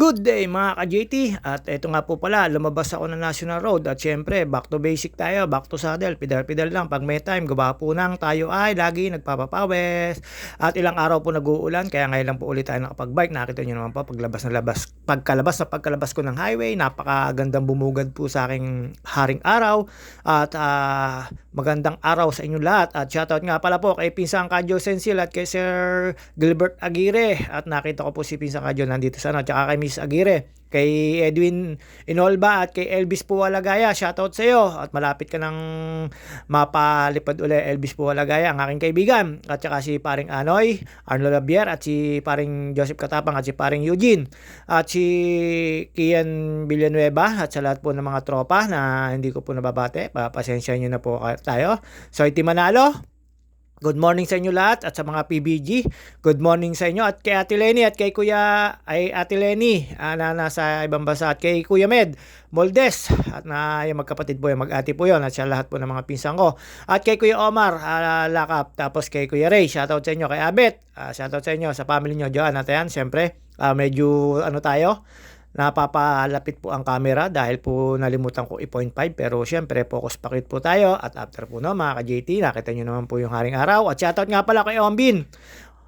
Good day mga ka-JT at ito nga po pala lumabas ako ng National Road. At syempre back to basic tayo, back to saddle, pidal-pidal lang. Pag may time, gawa po nang tayo ay lagi nagpapapawes at ilang araw po nag-uulan kaya ngayon lang po ulit tayo nakapag-bike. Nakita nyo naman po paglabas na labas, pagkalabas na pagkalabas ko ng highway napakagandang bumugad po sa aking haring araw. At uh, magandang araw sa inyong lahat. At shoutout nga pala po kay Pinsang Kadyo Sensil at kay Sir Gilbert Aguirre. At nakita ko po si Pinsang Kadyo nandito sa ano at kay Miss Aguirre, kay Edwin Inolba at kay Elvis Puwalagaya. Shoutout sa iyo at malapit ka nang mapalipad uli Elvis Puwalagaya, ang aking kaibigan. At saka si paring Anoy, Arnold Labier at si paring Joseph Katapang at si paring Eugene at si Kian Villanueva at sa lahat po ng mga tropa na hindi ko po nababate. Pasensya nyo na po tayo. So, iti Manalo, Good morning sa inyo lahat at sa mga PBG. Good morning sa inyo at kay Ate Lenny at kay Kuya ay Ate Lenny uh, na nasa ibang bansa at kay Kuya Med Moldes. At na yung magkapatid po yung mag-ate po yon at sa lahat po ng mga pinsan ko. At kay Kuya Omar uh, Lakap. Tapos kay Kuya Ray shoutout sa inyo kay Abet. Uh, shoutout sa inyo sa family nyo Joan at yan syempre. Uh, medyo ano tayo napapalapit po ang camera dahil po nalimutan ko i-point 5 pero syempre focus pakit po tayo. At after po no mga ka-JT nakita nyo naman po yung haring araw. At shoutout nga pala kay Ombin.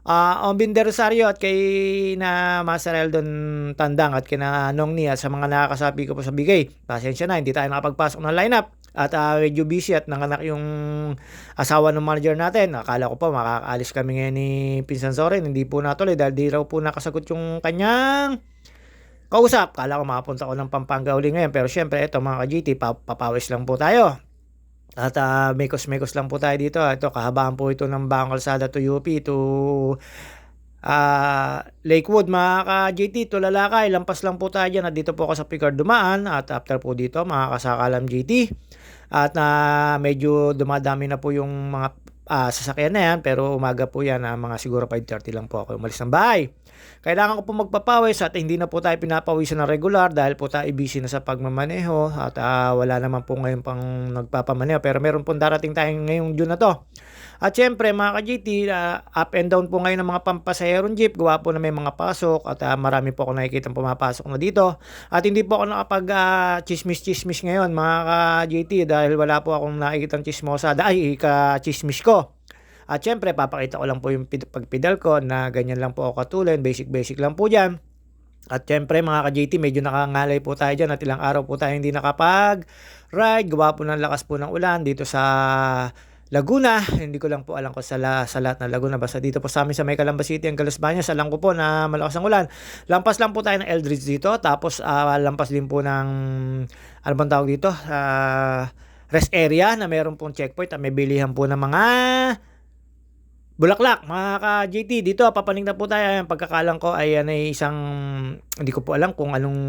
Uh, Ombin de Rosario at kay na Master Eldon Tandang at kina Nong Ni at sa mga nakakasabi ko po sa bigay. Pasensya na hindi tayo nakapagpasok ng lineup. At uh, medyo busy at nanganak yung asawa ng manager natin. Akala ko pa makakaalis kami ngayon ni Pinsan Soren. Hindi po natuloy dahil di raw po nakasagot yung kanyang kausap. Kala ko makapunta ko ng Pampanga uli ngayon. Pero syempre, ito mga ka-GT, papawis lang po tayo. At uh, mekos-mekos lang po tayo dito. Ito, kahabaan po ito ng Bangong Kalsada to UP to uh, Lakewood. Mga ka-GT, to lalakay. Lampas lang po tayo dyan. At dito po ako sa Picard dumaan. At after po dito, mga kasakalam GT. At uh, medyo dumadami na po yung mga uh, sasakyan na yan. Pero umaga po yan. Uh, mga siguro 5.30 lang po ako umalis ng bahay. Kailangan ko po magpapawis at hindi na po tayo pinapawisan ng regular dahil po tayo busy na sa pagmamaneho at uh, wala naman po ngayon pang nagpapamaneho pero meron po darating tayong ngayong June na to. At syempre mga ka-GT, uh, ah, up and down po ngayon ng mga pampasaherong jeep. Gawa po na may mga pasok at uh, marami po ako nakikita pumapasok na dito. At hindi po ako nakapag uh, chismis-chismis ngayon mga ka-GT dahil wala po akong nakikita chismosa. Ay, ka-chismis ko. At syempre, papakita ko lang po yung pagpidal ko na ganyan lang po ako katulad. Basic-basic lang po dyan. At syempre mga ka-JT, medyo nakangalay po tayo dyan at ilang araw po tayo hindi nakapag-ride. Gawa po ng lakas po ng ulan dito sa Laguna. Hindi ko lang po alam ko sa, la, sa lahat ng Laguna. Basta dito po sa amin sa May Calamba City, ang Galas Bañas, alam ko po na malakas ang ulan. Lampas lang po tayo ng Eldridge dito. Tapos uh, lampas din po ng, ano bang tawag dito? Uh, rest area na meron pong checkpoint at may bilihan po ng mga Bulaklak, mga ka-JT, dito papanig na po tayo. Ang pagkakalang ko ay, ay isang, hindi ko po alam kung anong,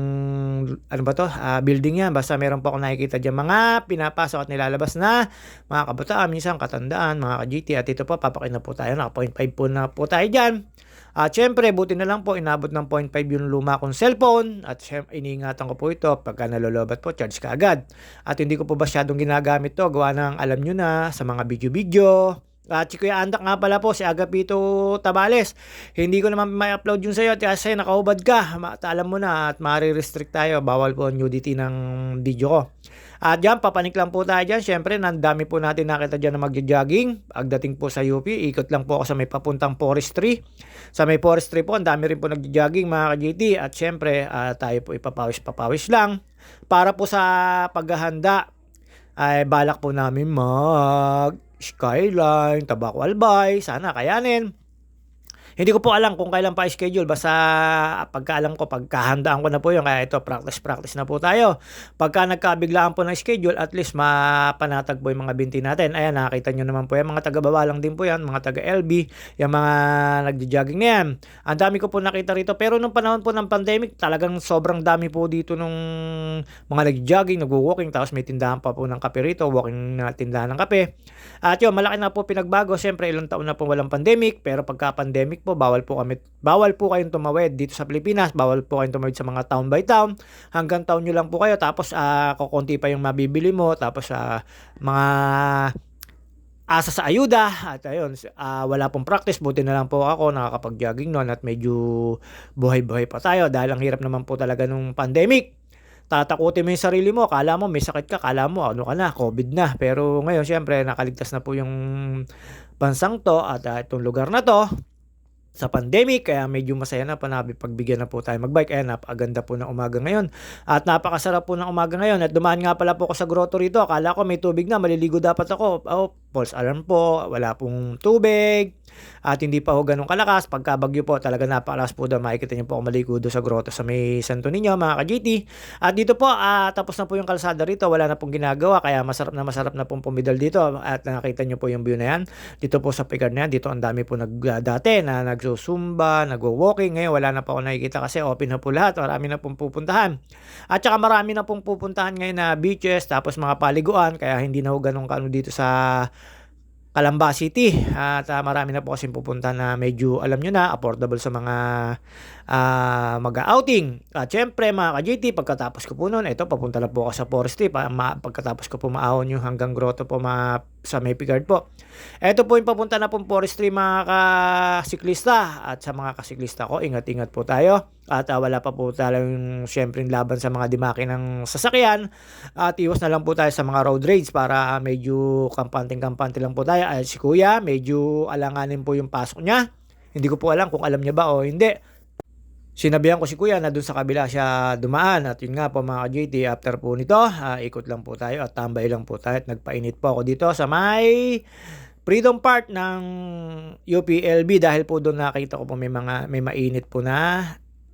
ano ba to, uh, building yan. Basta meron po ako nakikita dyan mga pinapasok at nilalabas na mga kabataan, minsan katandaan, mga ka-JT. At ito po, papakin po tayo. Naka 0.5 po na po tayo dyan. At syempre, buti na lang po, inabot ng 0.5 yung luma kong cellphone. At syempre, iniingatan ko po ito. Pagka nalolobat po, charge ka agad. At hindi ko po masyadong ginagamit to. Gawa ng alam nyo na sa mga video-video at si Kuya Andak nga pala po, si Agapito Tabales. Hindi ko naman may upload yun sa iyo kasi nakahubad ka. Alam mo na at mari-restrict tayo. Bawal po nudity ng video ko. At dyan, papanik lang po tayo dyan. Siyempre, nandami po natin nakita dyan na magja-jogging. Pagdating po sa UP, ikot lang po ako sa may papuntang forestry. Sa may forestry po, ang dami rin po nagja-jogging mga ka-GT. At siyempre, uh, tayo po ipapawis-papawis lang. Para po sa paghahanda, ay balak po namin mag Skyline, Tabaco Albay, sana kayanin. Hindi ko po alam kung kailan pa schedule. Basta pagkaalam ko, pagkahandaan ko na po yun. Kaya ito, practice-practice na po tayo. Pagka nagkabiglaan po ng schedule, at least mapanatag po yung mga binti natin. Ayan, nakita nyo naman po yan. Mga taga-bawalang din po yan. Mga taga-LB. Yung mga nagja-jogging na yan. Ang dami ko po nakita rito. Pero nung panahon po ng pandemic, talagang sobrang dami po dito nung mga nagja-jogging, nag-walking. Tapos may tindahan pa po ng kape rito. Walking na tindahan ng kape. At yun, malaki na po pinagbago. Siyempre, ilang taon na po walang pandemic. Pero pagka-pandemic po, bawal po kami, bawal po kayong tumawid dito sa Pilipinas, bawal po kayong tumawid sa mga town by town. Hanggang town nyo lang po kayo, tapos uh, kukunti pa yung mabibili mo, tapos uh, mga asa sa ayuda at ayun, ah, wala pong practice buti na lang po ako nakakapag-jogging no'n at medyo buhay-buhay pa tayo dahil ang hirap naman po talaga nung pandemic. Tatakutin mo yung sarili mo, akala mo may sakit ka, akala mo ano ka na, COVID na. Pero ngayon siyempre nakaligtas na po yung bansang 'to at, ah, itong lugar na 'to sa pandemic kaya medyo masaya na panabi pagbigyan na po tayo magbike. Ayan, napakaganda po ng umaga ngayon at napakasarap po ng umaga ngayon at dumaan nga pala po ako sa grotto rito. Akala ko may tubig na, maliligo dapat ako. Oh, false alarm po, wala pong tubig at hindi pa ho ganun kalakas. Pagka bagyo po, talaga napakalakas po doon. Makikita niyo po ako maligo doon sa grotto sa may Santo Niño, mga ka-GT. At dito po, ah, tapos na po yung kalsada rito. Wala na pong ginagawa. Kaya masarap na masarap na pong pumidal dito. At nakita niyo po yung view na yan. Dito po sa Picar na yan. Dito ang dami po nag, ah, dati na nagsusumba, nagwo-walking. Ngayon wala na po ako nakikita kasi open na po lahat. Marami na pong pupuntahan. At saka marami na pong pupuntahan ngayon na beaches, tapos mga paliguan. Kaya hindi na ho ganun kaano dito sa Calamba City. At ah, marami na po kasing pupunta na medyo alam nyo na affordable sa mga ah, mag-outing. At syempre mga ka-JT pagkatapos ko po noon, ito papunta na po ako sa forestry pa, ma- pagkatapos ko po maahon yung hanggang grotto po ma, sa Maypigard po. Ito po yung papunta na pong forestry mga kasiklista at sa mga kasiklista ko, ingat-ingat po tayo. At ah, wala pa po talagang syempre laban sa mga dimaki ng sasakyan. At iwas na lang po tayo sa mga road rage para ah, medyo kampanting-kampante lang po tayo. Ay, si kuya, medyo alanganin po yung pasok niya. Hindi ko po alam kung alam niya ba o hindi. Sinabihan ko si kuya na dun sa kabila siya dumaan at yun nga po mga JT after po nito ah, ikot lang po tayo at tambay lang po tayo at nagpainit po ako dito sa may Freedom Park ng UPLB dahil po doon nakita ko po may mga may mainit po na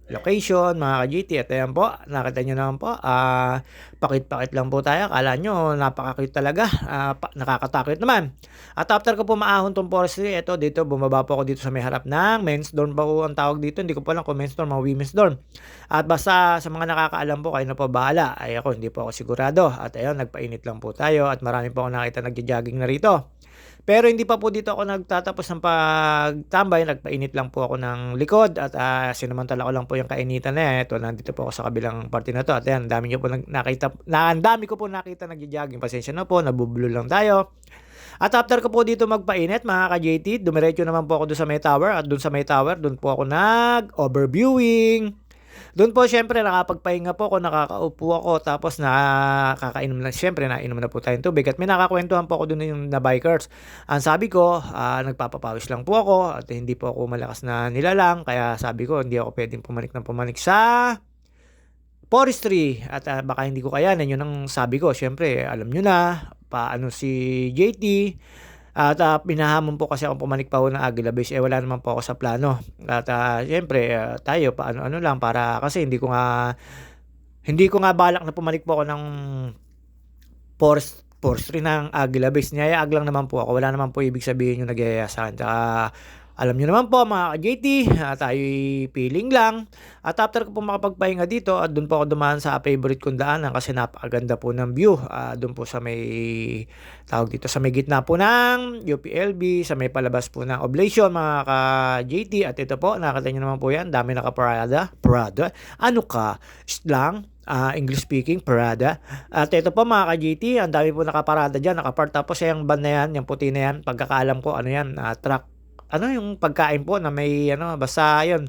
location mga ka-GT at ayan po nakita nyo naman po ah pakit-pakit lang po tayo. Akala nyo napaka-cute talaga. Ah, pa- nakakatakot naman. At after ko po maahon tong forestry eto dito bumaba po ako dito sa may harap ng men's dorm po ang tawag dito. Hindi ko pa alam kung men's dorm o women's dorm. At basta sa mga nakakaalam po kayo na po bahala. Ay ako hindi po ako sigurado. At ayun nagpainit lang po tayo at marami po ako nakita nagja-jogging na rito. Pero hindi pa po dito ako nagtatapos ng pagtambay, nagpainit lang po ako ng likod at uh, sinamantala ko lang po yung kainitan na yan. Ito, nandito po ako sa kabilang party na to. At yan, dami nyo po nag- nakita, na, ang dami ko po nakita nagja-jogging. Pasensya na po, nabubulo lang tayo. At after ko po dito magpainit, mga ka-JT, dumiretso naman po ako doon sa may tower. At doon sa may tower, doon po ako nag-overviewing. Doon po syempre nakapagpahinga po ako, nakakaupo ako, tapos nakakainom na, syempre nainom na po tayong tubig at may nakakwentuhan po ako doon yung na bikers. Ang sabi ko, ah, nagpapapawis lang po ako at hindi po ako malakas na nilalang, kaya sabi ko hindi ako pwedeng pumanik ng pumanik sa forestry at ah, baka hindi ko kayanan yun ang sabi ko. Syempre alam nyo na paano si JT at uh, pinahamon po kasi ako pumanik pa ho ng Aguila Base eh wala naman po ako sa plano. At ah, syempre ah, tayo paano ano lang para kasi hindi ko nga hindi ko nga balak na pumanik po ako ng forest forestry ng Aguila Base niyayaag lang naman po ako. Wala naman po ibig sabihin yung nagyayaya sa akin Tsaka, alam nyo naman po mga ka-JT, uh, tayo'y feeling lang. At after ko po makapagpahinga dito, at doon po ako dumaan sa favorite kong daanan kasi napakaganda po ng view. Uh, doon po sa may, tawag dito, sa may gitna po ng UPLB, sa may palabas po ng Oblation mga ka-JT. At ito po, nakita nyo naman po yan, dami naka-Prada. Prada? Ano ka? Lang? uh, English speaking, parada. At ito po mga ka-GT, ang dami po nakaparada dyan, nakapart. Tapos yung van na yan, yung puti na yan, pagkakaalam ko, ano yan, uh, truck ano yung pagkain po na may ano basta yun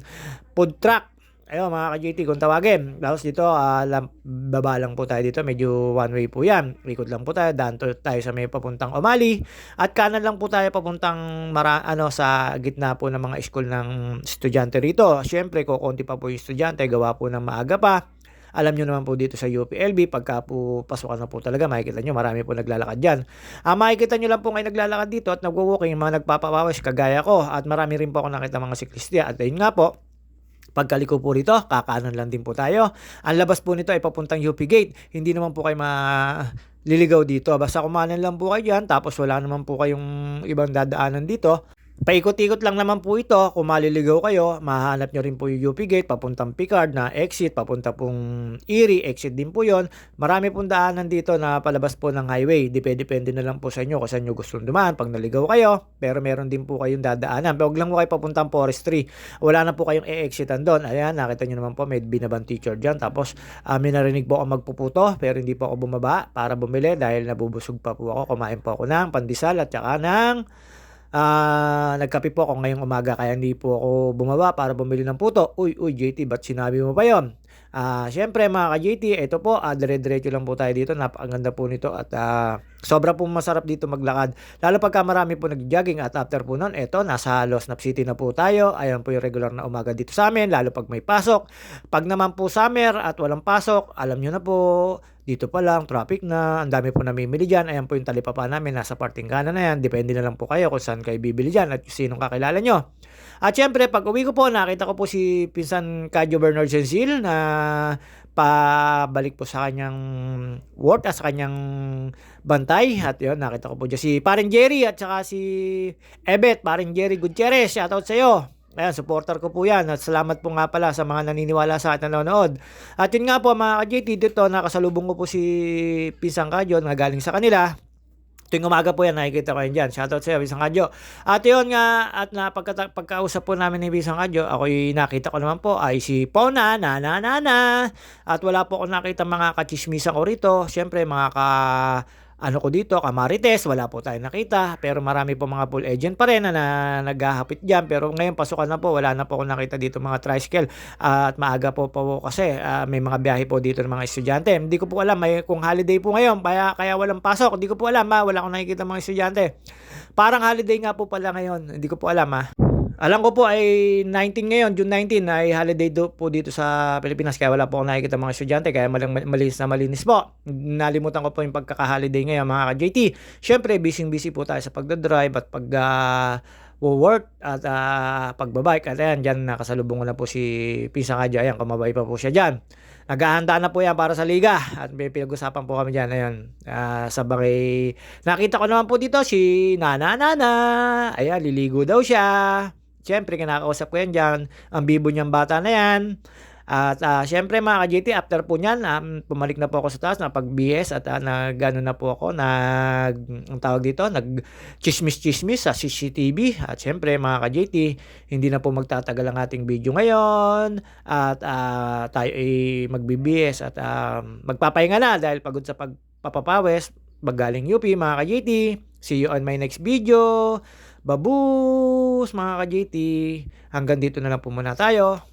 food truck Ayun mga ka-JT kung tawagin. Tapos dito, uh, lam, baba lang po tayo dito. Medyo one way po yan. Ikot lang po tayo. Daan to, tayo sa may papuntang Omali. At kanan lang po tayo papuntang mara, ano, sa gitna po ng mga school ng estudyante rito. Siyempre, kukunti pa po yung estudyante. Gawa po ng maaga pa. Alam nyo naman po dito sa UPLB, pagka po pasukan na po talaga, makikita nyo, marami po naglalakad dyan. Ah, makikita nyo lang po ngayon naglalakad dito at nagwo-walking, mga nagpapawawis kagaya ko. At marami rin po ako nakita mga siklista. At ayun nga po, Pagkaliko po rito, kakanan lang din po tayo. Ang labas po nito ay papuntang UP Gate. Hindi naman po kayo maliligaw dito. Basta kumanan lang po kayo dyan, tapos wala naman po kayong ibang dadaanan dito. Paikot-ikot lang naman po ito, kung maliligaw kayo, mahahanap nyo rin po yung UP Gate, papuntang Picard na exit, papunta pong Erie, exit din po yon. Marami pong daanan dito na palabas po ng highway. Depende-depende na lang po sa inyo kung saan nyo gustong dumaan pag naligaw kayo. Pero meron din po kayong dadaanan. Pero huwag lang po kayo papuntang forestry. Wala na po kayong e-exitan doon. Ayan, nakita nyo naman po, may binabang teacher dyan. Tapos, uh, may narinig po ako magpuputo, pero hindi po ako bumaba para bumili dahil nabubusog pa po ako. Kumain po ako ng pandesal at saka ng Ah, nagkape po ako ngayong umaga kaya hindi po ako bumaba para bumili ng puto. Uy, uy JT, ba't sinabi mo pa yon? Ah, syempre mga ka-JT, ito po, ah, dire-diretso lang po tayo dito. Napakaganda po nito at ah, sobra po masarap dito maglakad. Lalo pagka marami po nag-jogging at after po nun, eto, nasa Losnap City na po tayo. Ayan po yung regular na umaga dito sa amin, lalo pag may pasok. Pag naman po summer at walang pasok, alam nyo na po, dito pa lang, traffic na, ang dami po namimili dyan. Ayan po yung talipapa namin, nasa parting kanan na yan. Depende na lang po kayo kung saan kayo bibili dyan at sinong kakilala nyo. At syempre, pag uwi ko po, nakita ko po si Pinsan Kadyo Bernard Sensil na pabalik po sa kanyang work at sa kanyang bantay. At yun, nakita ko po dyan si Parin Jerry at saka si Ebet, Parin Jerry Gutierrez. Shoutout sa iyo. Ayan, supporter ko po yan. At salamat po nga pala sa mga naniniwala sa atin nanonood. At yun nga po mga ka-JT, dito nakasalubong ko po si Pisang Kadyo na galing sa kanila. Tuwing umaga po yan, nakikita ko yan dyan. Shoutout sa iyo, Bisang Kadyo. At yun nga, at na pagka, pagkausap po namin ni Bisang Kadyo, ako'y nakita ko naman po ay si Pona, na na na na. At wala po ako nakita mga kachismisan ko rito. Siyempre, mga ka ano ko dito, Kamarites, wala po tayong nakita. Pero marami po mga full agent pa rin na, na naghahapit dyan. Pero ngayon, pasukan na po, wala na po ako nakita dito mga tricycle. Uh, at maaga po po kasi uh, may mga biyahe po dito ng mga estudyante. Hindi ko po alam may, kung holiday po ngayon, kaya, kaya walang pasok. Hindi ko po alam, ha? wala akong nakikita mga estudyante. Parang holiday nga po pala ngayon, hindi ko po alam ha. Alam ko po ay 19 ngayon, June 19 ay holiday do po dito sa Pilipinas kaya wala po akong nakikita mga estudyante kaya malang malinis na malinis po. Nalimutan ko po yung pagkaka-holiday ngayon mga ka-JT. Syempre, busy-busy po tayo sa pagdadrive at pag uh, work at uh, pagbabike. At ayan, dyan nakasalubong ko na po si Pisa Kadya. Ayan, kumabay pa po siya dyan. Naghahanda na po yan para sa liga at may pinag-usapan po kami dyan. Ayan, uh, sa bagay. Nakita ko naman po dito si Nana Nana. Ayan, liligo daw siya. Siyempre, kinakausap ko yan dyan. Ang bibo niyang bata na yan. At uh, syempre mga ka-JT, after po niyan, um, pumalik na po ako sa taas, napag-BS at uh, nag, ano na po ako, nag, ang tawag dito, nag-chismis-chismis sa CCTV. At syempre mga ka-JT, hindi na po magtatagal ang ating video ngayon. At uh, tayo ay mag-BBS at uh, magpapahinga na dahil pagod sa pagpapawes. Magaling UP mga ka-JT. See you on my next video. Babus mga ka-JT. Hanggang dito na lang po muna tayo.